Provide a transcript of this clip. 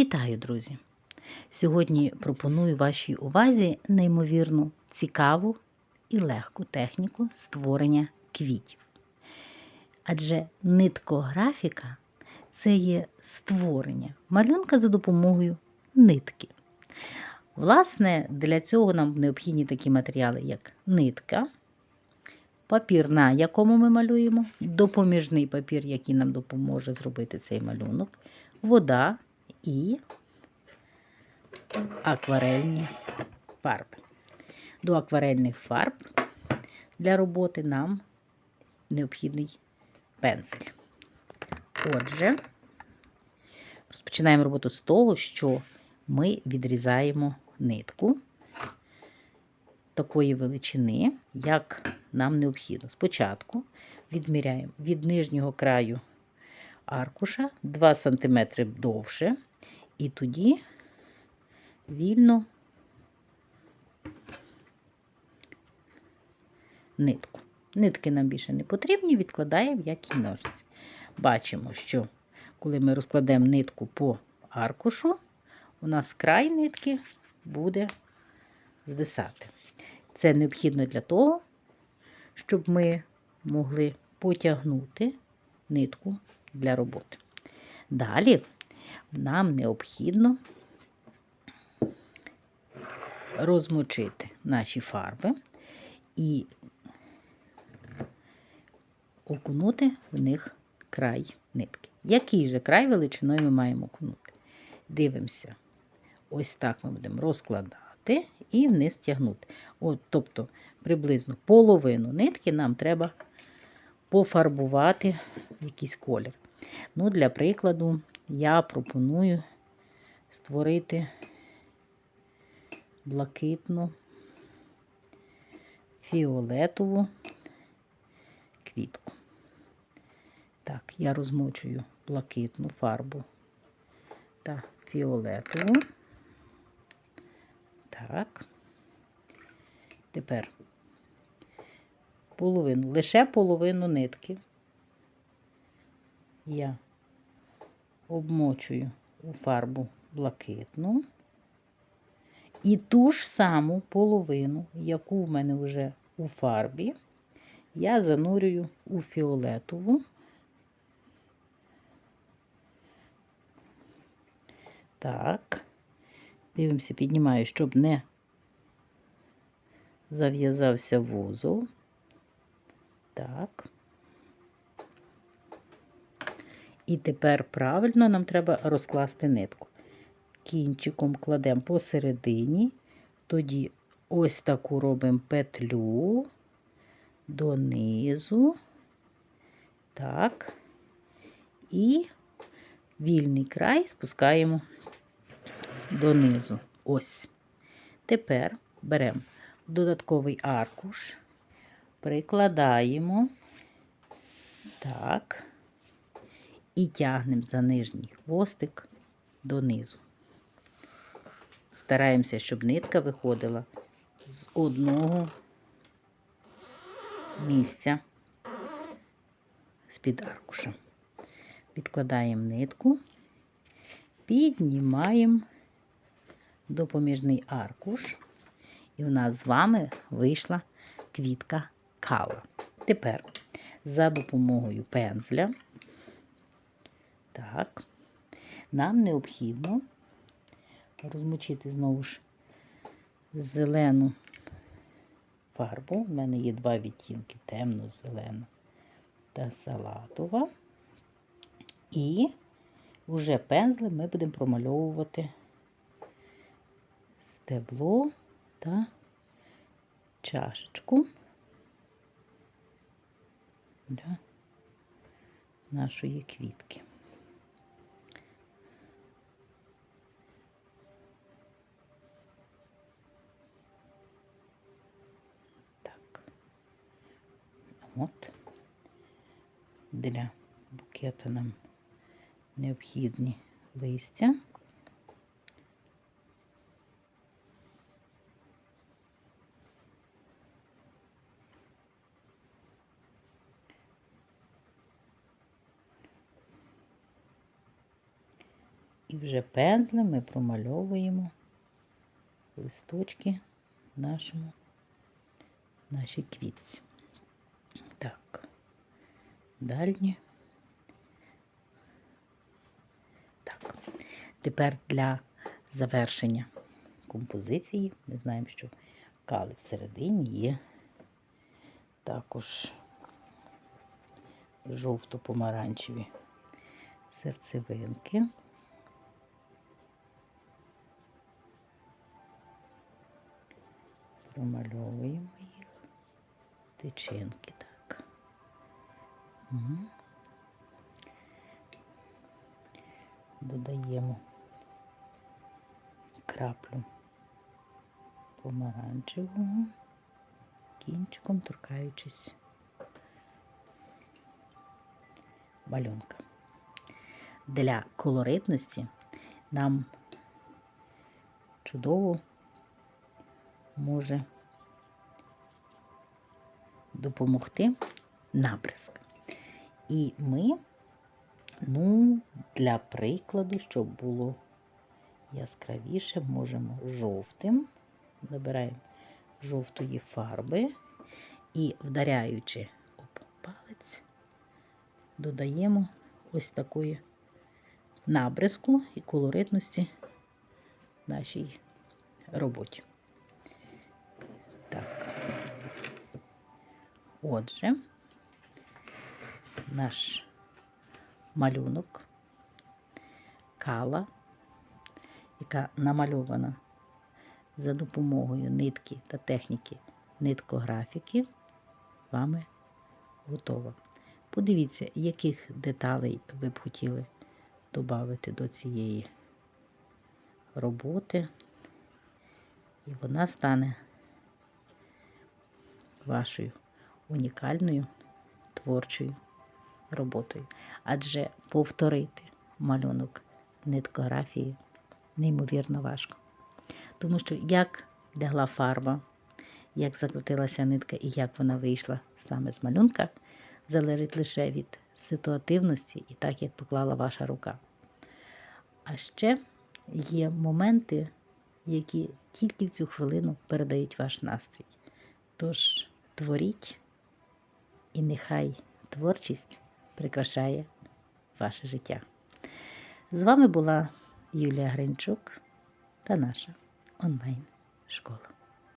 Вітаю, друзі! Сьогодні пропоную вашій увазі неймовірну, цікаву і легку техніку створення квітів. Адже ниткографіка це є створення малюнка за допомогою нитки. Власне, для цього нам необхідні такі матеріали, як нитка, папір, на якому ми малюємо, допоміжний папір, який нам допоможе зробити цей малюнок, вода і акварельні фарби. До акварельних фарб для роботи нам необхідний пензель. Отже, розпочинаємо роботу з того, що ми відрізаємо нитку такої величини, як нам необхідно. Спочатку відміряємо від нижнього краю аркуша 2 см довше, і тоді вільно нитку. Нитки нам більше не потрібні, відкладаємо як і ножиці. Бачимо, що коли ми розкладемо нитку по аркушу, у нас край нитки буде звисати. Це необхідно для того, щоб ми могли потягнути нитку для роботи. Далі нам необхідно розмочити наші фарби і окунути в них край нитки. Який же край величиною ми маємо окунути? Дивимося. Ось так ми будемо розкладати і вниз тягнути. От, Тобто, приблизно половину нитки нам треба пофарбувати в якийсь колір. Ну, Для прикладу, я пропоную створити блакитну фіолетову квітку. Так, я розмочую блакитну фарбу та фіолетову. Так. Тепер половину, лише половину нитки я обмочую у фарбу блакитну. І ту ж саму половину, яку в мене вже у фарбі, я занурюю у фіолетову. Так, дивимося, піднімаю, щоб не зав'язався вузол. Так. І тепер правильно нам треба розкласти нитку. Кінчиком кладемо посередині, тоді ось таку робимо петлю донизу. Так, і вільний край спускаємо донизу. Ось. Тепер беремо додатковий аркуш, прикладаємо так, і тягнемо за нижній хвостик донизу. Стараємося, щоб нитка виходила з одного місця з-під аркуша. Відкладаємо нитку, піднімаємо допоміжний аркуш, і в нас з вами вийшла квітка кава. Тепер за допомогою пензля, так, нам необхідно розмочити знову ж зелену фарбу. У мене є два відтінки темно-зелена та салатова. І вже пензлем ми будемо промальовувати стебло та чашечку для нашої квітки. Так. От для букета нам необхідні листя. І вже пензлем ми промальовуємо листочки нашому, нашій квітці. Так, дальні. Так, тепер для завершення композиції ми знаємо, що кали всередині є також жовто-помаранчеві серцевинки. Промальовуємо їх. Тичинки. Додаємо краплю помаранчевого, кінчиком торкаючись малюнка. Для колоритності нам чудово може допомогти набризк. І ми, ну, для прикладу, щоб було яскравіше, можемо жовтим, набираємо жовтої фарби і, вдаряючи об палець, додаємо ось такої набризку і колоритності нашій роботі. Так. Отже, наш малюнок кала, яка намальована за допомогою нитки та техніки ниткографіки, вами готова. Подивіться, яких деталей ви б хотіли додати до цієї роботи, і вона стане вашою унікальною творчою роботою. Адже повторити малюнок ниткографії неймовірно важко. Тому що як лягла фарба, як закрутилася нитка і як вона вийшла саме з малюнка, залежить лише від ситуативності і так, як поклала ваша рука. А ще є моменти, які тільки в цю хвилину передають ваш настрій. Тож творіть, і нехай творчість прикрашає ваше життя. З вами була Юлія Гринчук та наша онлайн-школа.